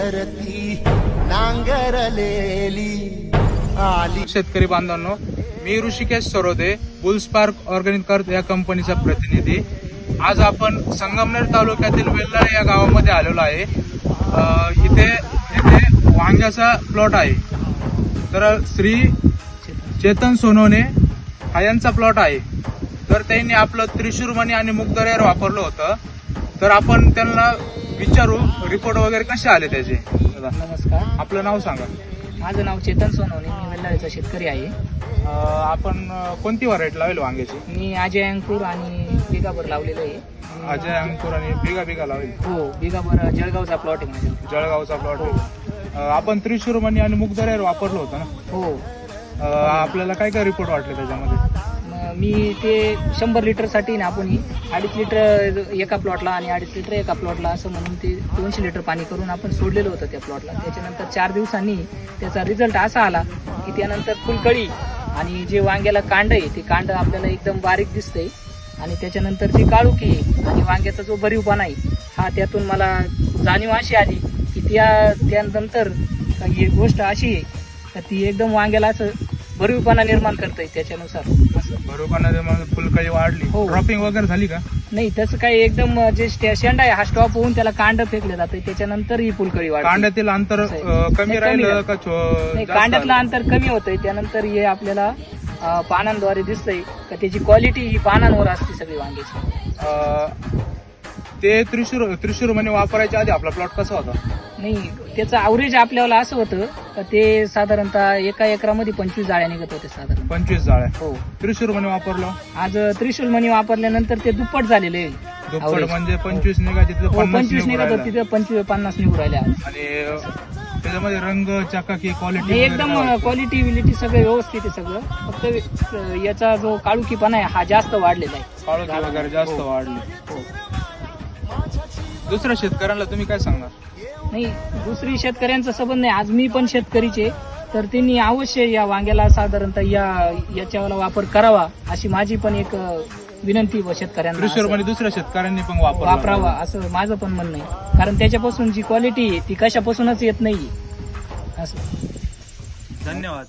धरती नांगरलेली आली. शेतकरी बांधवांनो मी Rishikesh Sarode bulls park organic कर्ज या कंपनीचा प्रतिनिधी. आज आपण संगमनेर तालुक्यातील वेल्लाळे या गावामध्ये आलेलो आहे. इथे इथे वांग्याचा प्लॉट आहे. तर श्री चेतन सोनोने हा यांचा प्लॉट आहे. तर त्यांनी आपलं त्रिशूरमणी आणि मुग्धरेर वापरलं होतं. तर आपण त्यांना विचारू रिपोर्ट वगैरे कसे आले त्याचे? नमस्कार. आपलं नाव सांगा. माझं नाव चेतन सोनवणे मी वेल्लाळीचा शेतकरी आहे. अ, आपण अ, कोणती व्हरायटी लावेल वांग्याची? मी अजय अंकुर आणि बिगाबर लावलेलं आहे. अजय अंकुर आणि बिगा बिगा लावेल? हो बिगाबर जळगावचा प्लॉट आहे माझ्या जळगावचा प्लॉट आपण त्रिशूरमणी आणि मुगदरेर वापरलं होतं ना? हो. अ, आपल्याला काय काय रिपोर्ट वाटले त्याच्यामध्ये? मी ते शंभर लिटरसाठी ना आपण अडीच लिटर एका प्लॉटला आणि अडीच लिटर एका प्लॉटला असं म्हणून ते दोनशे लिटर पाणी करून आपण सोडलेलं होतं त्या प्लॉटला. त्याच्यानंतर चार दिवसांनी त्याचा रिझल्ट असा आला की त्यानंतर फुलकळी आणि जे वांग्याला कांड आहे ते कांड आपल्याला एकदम बारीक दिसतंय. आणि त्याच्यानंतर जी काळुकी आहे आणि वांग्याचा जो भरीवपणा आहे हा त्यातून मला जाणीव अशी आली की त्या त्यानंतर ही गोष्ट अशी आहे तर ती एकदम वांग्याला असं भरीवपणा निर्माण करते त्याच्यानुसार. बरोबर फुलकळी वाढली हो. ड्रॉपिंग वगैरे झाली का नाही तसं काही एकदम जे स्टे- शेंडा आहे हा स्टॉप होऊन त्याला कांड फेकले जातं त्याच्यानंतर ही फुलकळी वाढते कांड्यातील अंतर. अ, कमी नाही, कमी राहिलं. का छो- नाही जास्त कांड्यातलं आलं? अंतर कमी होतंय त्यानंतर हे आपल्याला अं, पानांद्वारे दिसतंय का त्याची क्वालिटी ही पानांवर असते सगळी वांग्याची अ, ते त्रिशूर त्रिशूरमणी वापरायच्या आधी आपला प्लॉट कसा होता? नाही त्याचं अवरेज आपल्याला असं होतं का ते साधारणतः एका एकरामध्ये पंचवीस जाळ्या निघत होते साधारण. पंचवीस जाळ्या. हो. त्रिशूरमणी वापरलं? आज त्रिशूल मणी वापरल्यानंतर ते दुप्पट झालेले. आहे दुप्पट average. म्हणजे पंचवीस निघायचे तिथं हो, पन्नास पंचवीस निघून निघत होते राहिलं. तिथे पंचवीस पन्नास निघून राहिले आज आणि त्याच्यामध्ये रंग चकाकी क्वालिटी एकदम क्वालिटी विलिटी सगळं व्यवस्थित आहे सगळं. फक्त अं, याचा जो काळुकीपणा आहे हा जास्त वाढलेला आहे. वगैरे जास्त हो. वाढली. हो. दुसऱ्या शेतकऱ्यांना तुम्ही काय सांगणार? नाही दुसरी शेतकऱ्यांचा संबंध नाही. आज मी पण शेतकरीचे तर त्यांनी अवश्य या वांग्याला साधारणतः या याच्यावाला वापर करावा अशी माझी पण एक विनंती व शेतकऱ्यांना दुसऱ्या शेतकऱ्यांनी पण वापर वापरावा असं माझं पण म्हणणं आहे. कारण त्याच्यापासून जी क्वालिटी आहे ती कशापासूनच येत नाही असं. धन्यवाद.